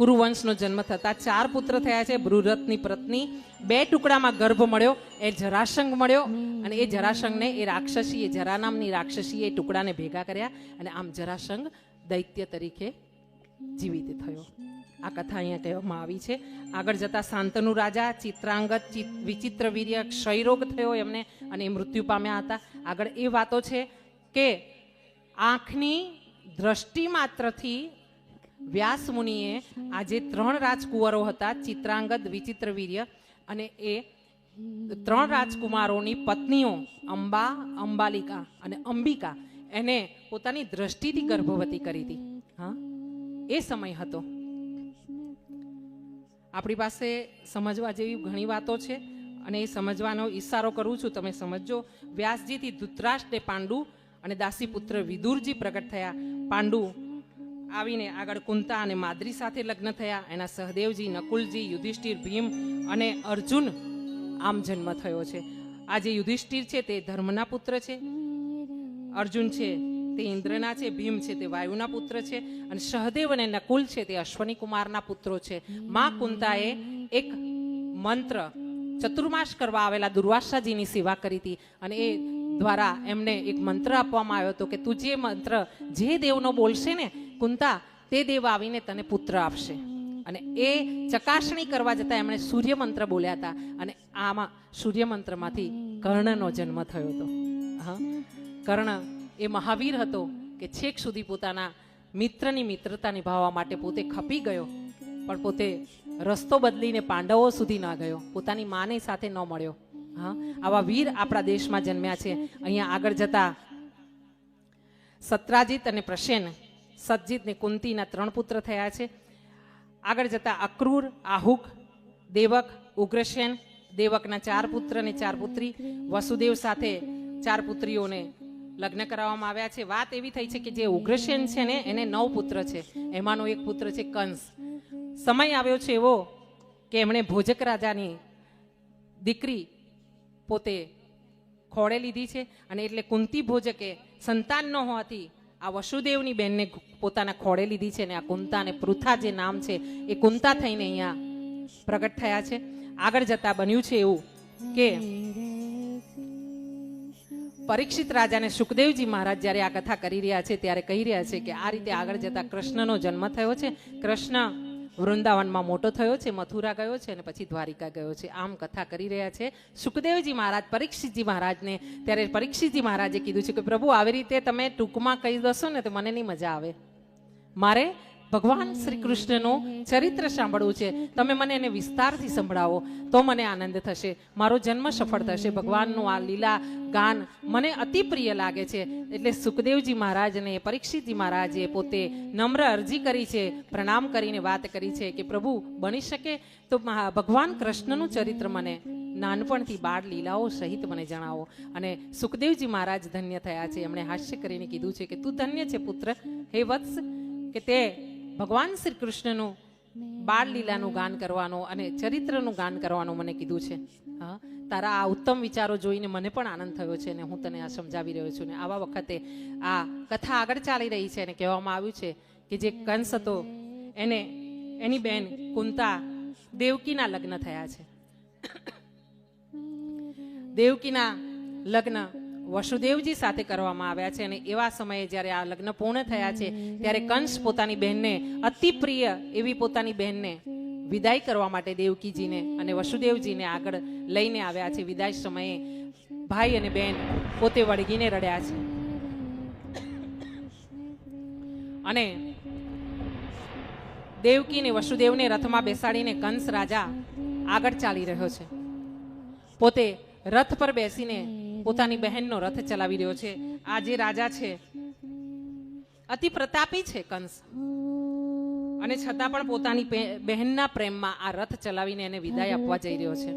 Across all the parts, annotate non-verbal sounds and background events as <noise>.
કુરુવંશનો જન્મ થતા ચાર પુત્ર થયા છે બૃહરથની પત્ની. બે ટુકડામાં ગર્ભ મળ્યો એ જરાસંઘ મળ્યો અને એ જરાસંઘને એ રાક્ષસી એ જરા નામની રાક્ષસીએ એ ટુકડાને ભેગા કર્યા અને આમ જરાસંઘ દૈત્ય તરીકે જીવિત થયો. આ કથા અહીંયા કહેવામાં આવી છે. આગળ જતા શાંતનુ રાજા ચિત્રાંગત ચિત- વિચિત્ર વીર્ય ક્ષયરોગ થયો એમને અને એ મૃત્યુ પામ્યા હતા. આગળ એ વાતો છે કે આંખની દ્રષ્ટિ માત્રથી વ્યાસ મુનિએ આ જે ત્રણ રાજકુંવરો હતા, ચિત્રાંગદ વિચિત્ર વીર્ય અને એ ત્રણ રાજકુમારોની પત્નીઓ, અંબા, અંબાલિકા અને અંબિકા. એને પોતાની દ્રષ્ટિથી ગર્ભવતી કરી હતી. હા? એ સમય હતો. આપણી પાસે સમજવા જેવી ઘણી વાતો છે અને એ સમજવાનો ઈશારો કરું છું. તમે સમજો વ્યાસજીથી ધૃતરાષ્ટ્રે પાંડુ અને દાસીપુત્ર વિદુરજી પ્રગટ થયા. પાંડુ આવીને આગળ કુંતા અને માદ્રી સાથે લગ્ન થયા. એના સહદેવજી, નકુલજી, યુધિષ્ઠિર, ભીમ અને અર્જુન આમ જન્મ થયો છે. આ જે યુધિષ્ઠિર છે તે ધર્મના પુત્ર છે. અર્જુન છે તે ઇન્દ્રના છે, ભીમ છે તે વાયુના પુત્ર છે અને સહદેવ અને નકુલ છે તે અશ્વની કુમારના પુત્રો છે. મા કુંતાએ એક મંત્ર ચતુર્માસ કરવા આવેલા દુર્વાસાજીની સેવા કરી હતી અને એ દ્વારા એમને એક મંત્ર આપવામાં આવ્યો હતો કે તું જે મંત્ર જે દેવનો બોલશે ને કુંતા તે દેવ આવીને તને પુત્ર આપશે. અને એ ચકાસણી કરવા જતાં એમણે સૂર્ય મંત્ર બોલ્યા હતા અને આમાં સૂર્ય મંત્રમાંથી કર્ણનો જન્મ થયો હતો. હા? કર્ણ એ મહાવીર હતો કે છેક સુધી પોતાના મિત્રની મિત્રતા નિભાવવા માટે પોતે ખપી ગયો, પણ પોતે રસ્તો બદલીને પાંડવો સુધી ન ગયો. પોતાની માને સાથે ન મળ્યો. હા? આવા વીર આપણા દેશમાં જન્મ્યા છે. અહીંયા આગળ જતા સત્રાજીત અને પ્રસેન સતજીત ને કુંતીના ત્રણ પુત્ર થયા છે. આગળ જતા અક્રૂર આહુક દેવક, ઉગ્રસેન, દેવકના ચાર પુત્ર અને ચાર પુત્રી. વસુદેવ સાથે ચાર પુત્રીઓને લગ્ન કરાવવામાં આવ્યા છે. વાત એવી થઈ છે કે જે ઉગ્રસેન છે ને, એને નવ પુત્ર છે. એમાંનો એક પુત્ર છે કંસ. સમય આવ્યો છે એવો કે એમણે ભોજક રાજાની દીકરી પોતે ખોળે લીધી છે અને એટલે કુંતી ભોજકે સંતાન ન હોવાથી આ વસુદેવની બહેનને પોતાના ખોળે લીધી છે અને આ કુંતા અને પૃથા જે નામ છે, એ કુંતા થઈને અહીંયા પ્રગટ થયા છે. આગળ જતા બન્યું છે એવું કે પરીક્ષિત રાજાને સુખદેવજી મહારાજ જ્યારે આ કથા કરી રહ્યા છે, ત્યારે કહી રહ્યા છે કે આ રીતે આગળ જતા કૃષ્ણનો જન્મ થયો છે. કૃષ્ણ વૃંદાવનમાં મોટો થયો છે, મથુરા ગયો છે અને પછી દ્વારિકા ગયો છે. આમ કથા કરી રહ્યા છે. સુખદેવજી મહારાજ, પરીક્ષિતજી મહારાજને, ત્યારે પરીક્ષિતજી મહારાજે કીધું છે કે પ્રભુ, આવી રીતે તમે ટૂંકમાં કહી દશો ને તો મને નહીં મજા આવે. મારે ભગવાન શ્રી કૃષ્ણનું ચરિત્ર સાંભળવું છે. તમે મને એને વિસ્તારથી સંભળાવો, તો મને આનંદ થશે. મારો જન્મ સફળ થશે. ભગવાનનું આ લીલા ગાન મને અતિ પ્રિય લાગે છે. એટલે સુખદેવજી મહારાજને, પરીક્ષિતજી મહારાજે પોતે નમ્ર અરજી કરી છે, પ્રણામ કરીને વાત કરી છે કે પ્રભુ બની શકે તો ભગવાન કૃષ્ણનું ચરિત્ર મને નાનપણથી બાળ લીલાઓ સહિત મને જણાવો. અને સુખદેવજી મહારાજ ધન્ય થયા છે. એમણે હાસ્ય કરીને કીધું છે કે તું ધન્ય છે પુત્ર. હે વત્સ, કે તે ભગવાન શ્રી કૃષ્ણનું બાળ લીલાનું ગાન કરવાનું અને ચરિત્રનું ગાન કરવાનું મને કીધું છે. હા, તારા આ ઉત્તમ વિચારો જોઈને મને પણ આનંદ થયો છે અને હું તને આ સમજાવી રહ્યો છું. ને આવા વખતે આ કથા આગળ ચાલી રહી છે અને કહેવામાં આવ્યું છે કે જે કંસ હતો, એને, એની બેન કુંતા દેવકીના લગ્ન થયા છે. <coughs> દેવકીના લગ્ન વસુદેવજી સાથે કરવામાં આવ્યા છે અને એવા સમયે જ્યારે આ લગ્ન પૂર્ણ થયા છે, ત્યારે કંસ પોતાની બહેનને, અતિ પ્રિય એવી પોતાની બહેનને વિદાય કરવા માટે દેવકીજીને અને વસુદેવજીને આગળ લઈને આવ્યા છે. વિદાય સમયે ભાઈ અને બહેન પોતે વળગીને રડ્યા છે. અને દેવકીને, વસુદેવને રથમાં બેસાડીને કંસ રાજા આગળ ચાલી રહ્યો છે. પોતે રથ પર બેસીને પોતાની બહેનનો રથ ચલાવી રહ્યો છે. આ જે રાજા છે, અતિ પ્રતાપી છે કંસ. અને છતાં પણ પોતાની બહેનના પ્રેમમાં આ રથ ચલાવીને એને વિદાય આપવા જઈ રહ્યો છે.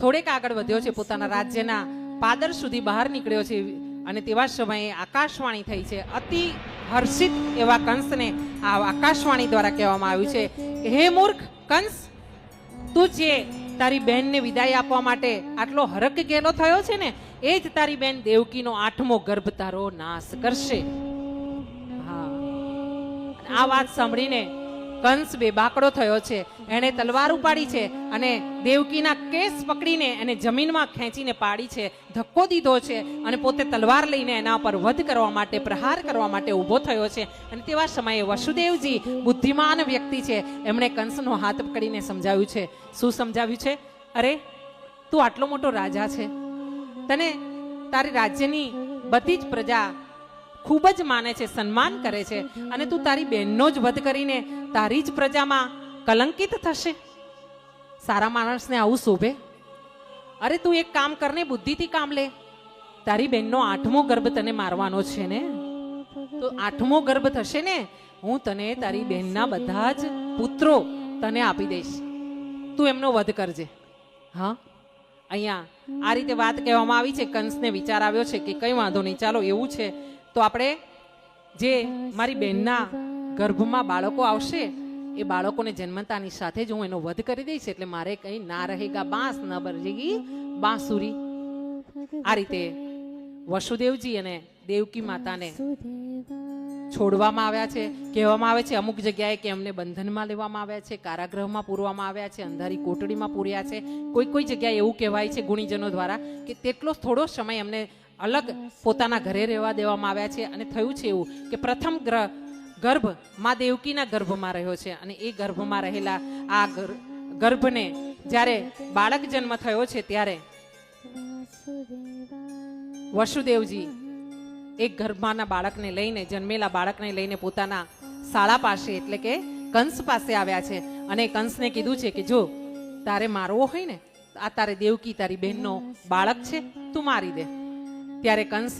થોડેક આગળ વધ્યો છે પોતાના રાજ્યના પાદર સુધી બહાર નીકળ્યો છે અને તેવા સમયે આકાશવાણી થઈ છે. અતિ હર્ષિત એવા કંસને આ આકાશવાણી દ્વારા કહેવામાં આવ્યું છે હે મૂર્ખ, કંસ, તું જે તારી બેનને વિદાય આપવા માટે આટલો હરક ગેલો થયો છે ને, એ જ તારી બેન દેવકીનો આઠમો ગર્ભ તારો નાશ કરશે. હા. આ વાત સાંભળીને કંસ બે બાકડો થયો છે. એણે તલવાર ઉપાડી છે અને દેવકીના કેસ પકડીને એને જમીનમાં ખેંચીને પાડી છે. ધક્કો દીધો છે અને પોતે તલવાર લઈને એના પર વધ કરવા માટે, પ્રહાર કરવા માટે ઊભો થયો છે. અને તેવા સમયે વસુદેવજી બુદ્ધિમાન વ્યક્તિ છે. એમણે કંસનો હાથ પકડીને સમજાવ્યું છે. શું સમજાવ્યું છે? અરે, તું આટલો મોટો રાજા છે. તને તારી રાજ્યની બધી જ પ્રજા ખૂબ જ માને છે, સન્માન કરે છે. અને તું તારી બહેનનો જ વધ કરીને તારી જ પ્રજામાં કલંકિત થશે. સારા માણસને આવું શોભે. અરે તું એક કામ કરને, બુદ્ધિથી કામ લે. તારી બહેનનો આઠમો ગર્ભ તને મારવાનો છે ને? તો આઠમો ગર્ભ થશે ને, હું તને તારી બહેનના બધા જ પુત્રો તને આપી દઈશ. તું એમનો વધ કરજે. હા? અહીંયા આ રીતે વાત કહેવામાં આવી છે, કંસને વિચાર આવ્યો છે કે કંઈ વાંધો નહીં. ચાલો, એવું છે. તો આપણે જે મારી બહેનના ગર્ભમાં બાળકો આવશે, એ બાળકોને જન્મતાની સાથે જ હું એનો વધ કરી દઈશ, એટલે મારે કંઈ ના રહેગા બાંસ, ન બરજેગી બાંસુરી. આ રીતે વસુદેવજી અને દેવકી માતાને છોડવામાં આવ્યા છે, કહેવામાં આવે છે, અમુક જગ્યાએ કે એમને બંધનમાં લેવામાં આવ્યા છે, કારાગૃહમાં પૂરવામાં આવ્યા છે, અંધારી કોટડીમાં પૂર્યા છે. કોઈ કોઈ જગ્યાએ એવું કહેવાય છે ગુણીજનો દ્વારા કે તેટલો થોડો સમય એમને અલગ પોતાના ઘરે રહેવા દેવામાં આવ્યા છે. અને થયું છે એવું કે પ્રથમ ગ્રહ ગર્ભ, મા દેવકીના ગર્ભમાં રહ્યો છે અને એ ગર્ભમાં રહેલા આ ગર્ભને જ્યારે બાળક જન્મ થયો છે ત્યારે વસુદેવજી એક ગર્ભમાંના બાળકને લઈને, જન્મેલા બાળકને લઈને પોતાના શાળા પાસે એટલે કે કંસ પાસે આવ્યા છે અને કંસને કીધું છે કે જો તારે મારવો હોય ને, આ તારે દેવકી, તારી બહેનનો બાળક છે, તું મારી દે. ત્યારે કંસ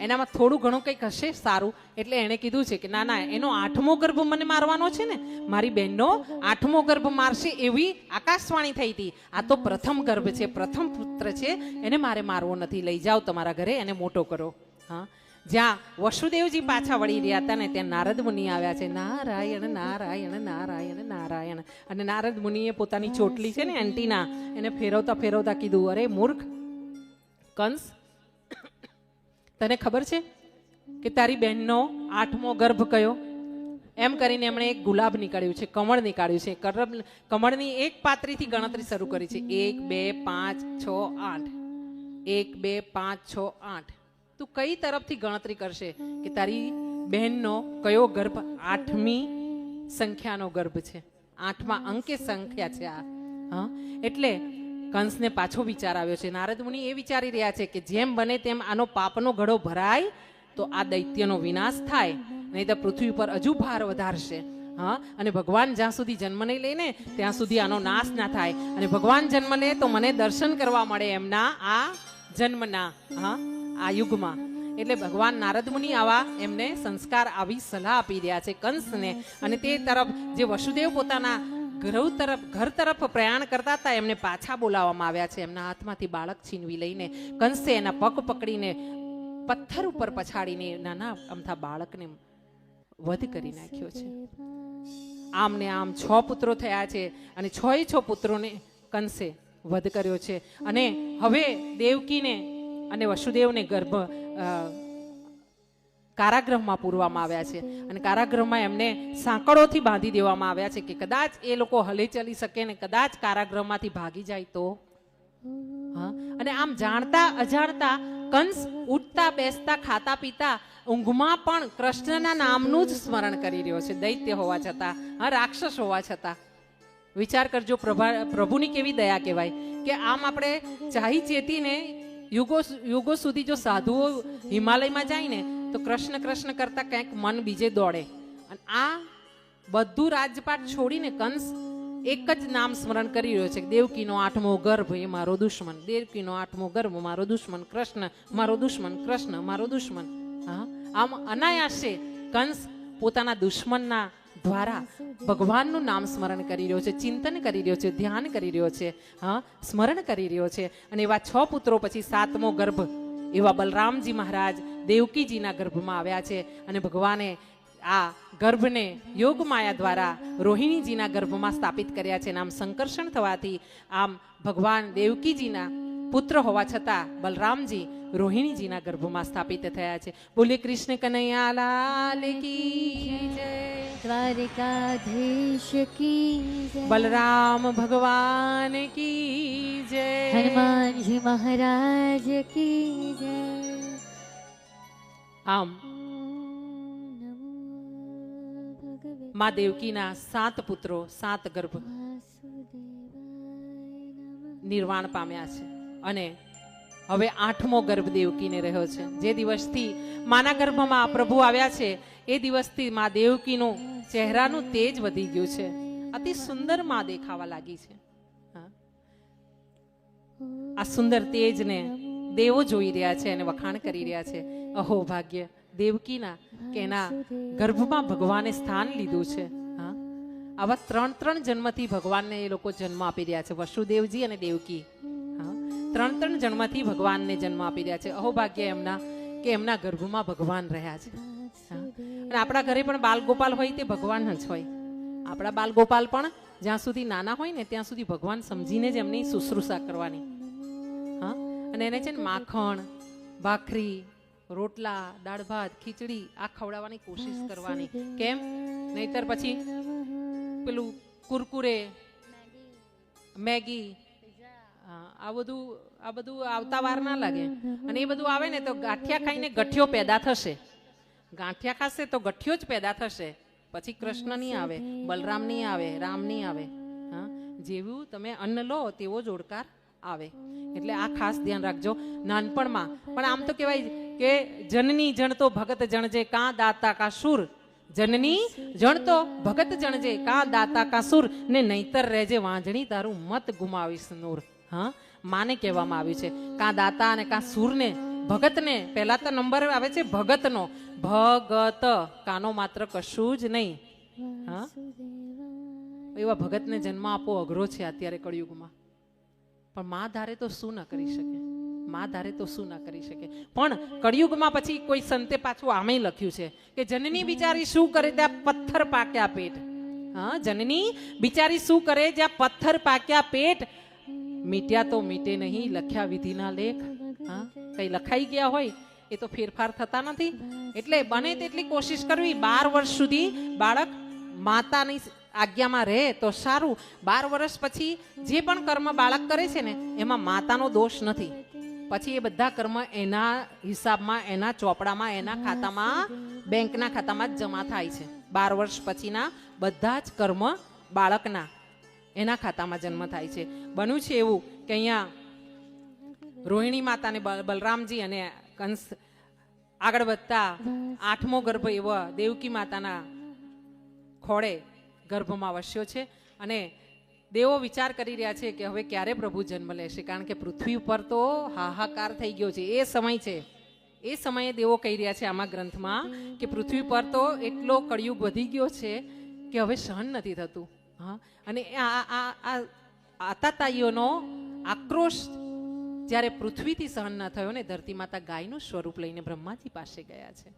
એનામાં થોડું ઘણું કંઈક હશે, સારું. એટલે એણે કીધું છે કે, ના ના, એનો આઠમો ગર્ભ મને મારવાનો છે ને. મારી બહેનનો આઠમો ગર્ભ મારશે એવી આકાશવાણી થઈ હતી. આ તો પ્રથમ ગર્ભ છે, પ્રથમ પુત્ર છે. એને મારે મારવો નથી. લઈ જાઓ તમારા ઘરે, એને મોટો કરો. હા. જ્યાં વસુદેવજી પાછા વળી રહ્યા હતા ને, ત્યાં નારદ મુનિ આવ્યા છે. નારાયણ નારાયણ નારાયણ નારાયણ. અને નારદ મુનિએ પોતાની ચોટલી છે ને, એન્ટીના, એને ફેરવતા ફેરવતા કીધું, અરે મૂર્ખ, કંસ તને ખબર છે કે તારી બહેનનો આઠમો ગર્ભ કયો? એમ કરીને એમણે એક ગુલાબ નીકાળ્યું છે, કમળ નીકાળ્યું છે. કરબ કમળની એક પાત્રીથી ગણતરી શરૂ કરી છે. એક, બે, પાંચ, છ, આઠ. એક, બે, પાંચ, છ, આઠ. તું કઈ તરફથી ગણતરી કરશે કે તારી બહેનનો કયો ગર્ભ આઠમી સંખ્યાનો ગર્ભ છે? આઠમા અંકે સંખ્યા છે આ. હા? એટલે કંસને પાછો વિચાર આવ્યો છે. નારદ મુનિ એ વિચારી રહ્યા છે કે જેમ બને તેમ આનો પાપનો ઘડો ભરાય, તો આ દૈત્યનો વિનાશ થાય. નહીં તો પૃથ્વી પર હજુ ભાર વધારશે. હા? અને ભગવાન જ્યાં સુધી જન્મ નહીં લે ને, ત્યાં સુધી આનો નાશ ના થાય. અને ભગવાન જન્મ લે તો મને દર્શન કરવા મળે એમના આ જન્મના, હા? આ યુગમાં. એટલે ભગવાન નારદ મુનિ આવા એમને સંસ્કાર આવી સલાહ આપી રહ્યા છે કંસને. અને તે તરફ જે વસુદેવ પોતાના ઘર તરફ ઘર તરફ પ્રયાણ કરતા હતા, એમને પાછા બોલાવવામાં આવ્યા છે. એમના હાથમાંથી બાળક છીનવી લઈને કંસે એના પગ પકડીને પથ્થર ઉપર પછાડીને નાના અમથા બાળકને વધ કરી નાખ્યો છે. આમ ને આમ છ પુત્રો થયા છે અને છ છ પુત્રોને કંસે વધ કર્યો છે. અને હવે દેવકીને અને વસુદેવને ગર્ભ કારાગૃહમાં પૂરવામાં આવ્યા છે. અને કારાગૃહમાં એમને સાંકળોથી બાંધી દેવામાં આવ્યા છે કે કદાચ એ લોકો હલી ચલી શકે ને કદાચ કારાગૃહમાંથી ભાગી જાય તો. હા? અને આમ જાણતા અજાણતા કંસ ઉઠતા, બેસતા, ખાતા, પીતા ઊંઘમાં પણ કૃષ્ણના નામનું જ સ્મરણ કરી રહ્યો છે, દૈત્ય હોવા છતાં, હા, રાક્ષસ હોવા છતાં. વિચાર કરજો, પ્રભા, પ્રભુની કેવી દયા કહેવાય કે આમ આપણે ચાહી ચેતીને યુગો યુગો સુધી જો સાધુઓ હિમાલયમાં જાય ને તો કૃષ્ણ કૃષ્ણ કરતા કંઈક મન બીજે દોડે. અને આ બધું રાજપાટ છોડીને કંસ એક જ નામ સ્મરણ કરી રહ્યો છે દેવકીનો આઠમો ગર્ભ એ મારો દુશ્મન, દેવકીનો આઠમો ગર્ભ મારો દુશ્મન, કૃષ્ણ મારો દુશ્મન, કૃષ્ણ મારો દુશ્મન. હા? આમ અનાયાસે કંસ પોતાના દુશ્મનના દ્વારા ભગવાનનું નામ સ્મરણ કરી રહ્યો છે, ચિંતન કરી રહ્યો છે, ધ્યાન કરી રહ્યો છે, હા? સ્મરણ કરી રહ્યો છે. અને એવા છ પુત્રો પછી સાતમો ગર્ભ એવા બલરામજી મહારાજ દેવકીજીના ગર્ભમાં આવ્યા છે અને ભગવાને આ ગર્ભને યોગ માયા દ્વારા રોહિણીજીના ગર્ભમાં સ્થાપિત કર્યા છે અને આમ સંકર્ષણ થવાથી આમ ભગવાન દેવકીજીના પુત્ર હોવા છતાં બલરામજી રોહિણીજીના ગર્ભમાં સ્થાપિત થયા છે. બોલીએ કૃષ્ણ કનૈયા લાલ કી જય. દ્વારિકાધીશ કી બલરામ ભગવાન કી જય. હનુમાનજી મહારાજ કી જય. આમ મા દેવકીના સાત પુત્રો સાત ગર્ભ નિર્વાણ પામ્યા છે. અને હવે આઠમો ગર્ભ દેવકીને રહ્યો છે. જે દિવસથી માના ગર્ભમાં પ્રભુ આવ્યા છે, એ દિવસથી મા દેવકીનું ચહેરાનું તેજ વધી ગયું છે. અતિ સુંદર મા દેખાવા લાગી છે. આ સુંદર તેજને દેવો જોઈ રહ્યા છે અને વખાણ કરી રહ્યા છે. અહો ભાગ્ય, દેવકીના કે એના ગર્ભમાં ભગવાને સ્થાન લીધું છે. આવા ત્રણ ત્રણ જન્મથી ભગવાનને એ લોકો જન્મ આપી રહ્યા છે. વસુદેવજી અને દેવકી. ત્રણ ત્રણ જન્મથી ભગવાનને જન્મ આપી રહ્યા છે. અહોભાગ્ય એમના કે એમના ગર્ભમાં ભગવાન રહ્યા છે. અને આપણા ઘરે પણ બાલગોપાલ હોય તે ભગવાન જ હોય. આપણા બાલગોપાલ પણ જ્યાં સુધી નાના હોય ને ત્યાં સુધી ભગવાન સમજીને જ એમની શુશ્રૂષા કરવાની. હા. અને એને છે ને માખણ, ભાખરી, રોટલા, દાળ ભાત, ખીચડી આ ખવડાવવાની કોશિશ કરવાની. કેમ? નહીતર પછી પેલું કુરકુરે, મેગી આ બધું આ બધું આવતા વાર ના લાગે. અને એ બધું આવે ને તો ગાંઠિયા ખાઈને ગઠિયો પેદા થશે. ગાંઠિયા ખાશે તો ગઠિયો જ પેદા થશે. પછી કૃષ્ણ નહીં આવે, બલરામ નહીં આવે, રામ નહીં આવે. હા, જેવું તમે અન્ન લો તેવો જ ઓડકાર આવે. એટલે આ ખાસ ધ્યાન રાખજો. નાનપણમાં, પણ આમ તો કહેવાય કે જનની જણતો ભગત જણજે કાં દાતા કા સુર? જનની જણતો ભગત જણજે કાં દાતા કા સુર? ને નહીતર રહેજે વાંજણી, તારું મત ગુમાવીશ નૂર. માને કહેવામાં આવ્યું છે. કાં દાતા અને કાં સુરને? ભગતને? પહેલા તો નંબર આવે છે ભગતનો. ભગત, કાનો માત્ર કશું જ નહીં. એવા ભગતને જન્મ આપવો અઘરો છે અત્યારે કળિયુગમાં. પણ મા ધારે તો શું ન કરી શકે? મા ધારે તો શું ના કરી શકે? પણ કળિયુગમાં પછી કોઈ સંતે પાછું આમે લખ્યું છે કે જનની બિચારી શું કરે ત્યાં પથ્થર પાક્યા પેટ. હા, જનની બિચારી શું કરે? જ્યાં પથ્થર પાક્યા પેટ મીટ્યા તો મીટે નહીં, લખ્યા વિધિના લેખ. હા, કઈ લખાઈ ગયા હોય એ તો ફેરફાર થતા નથી. એટલે બને તેટલી કોશિશ કરવી. બાર વર્ષ સુધી બાળક માતાની આજ્ઞામાં રહે તો સારું. બાર વર્ષ પછી જે પણ કર્મ બાળક કરે છે ને, એમાં માતાનો દોષ નથી. પછી એ બધા કર્મ એના હિસાબમાં, એના ચોપડામાં, એના ખાતામાં, બેંકના ખાતામાં જ જમા થાય છે. બાર વર્ષ પછીના બધા જ કર્મ બાળકના. એના ખાતામાં જન્મ થાય છે. બન્યું છે એવું કે અહીંયા રોહિણી માતાને બલરામજી અને કંસ આગળ વધતા આઠમો ગર્ભ એવો દેવકી માતાના ખોળે ગર્ભમાં વસ્યો છે. અને દેવો વિચાર કરી રહ્યા છે કે હવે ક્યારે પ્રભુ જન્મ લેશે? કારણ કે પૃથ્વી ઉપર તો હાહાકાર થઈ ગયો છે. એ સમય છે. એ સમયે દેવો કહી રહ્યા છે આમાં ગ્રંથમાં કે પૃથ્વી પર તો એટલો કળિયુગ વધી ગયો છે કે હવે સહન નથી થતું. હા? અને આ આ આતાતાઈઓનો આક્રોશ જ્યારે પૃથ્વીથી સહન ન થયો ને ધરતી માતા ગાયનું સ્વરૂપ લઈને બ્રહ્માજી પાસે ગયા છે.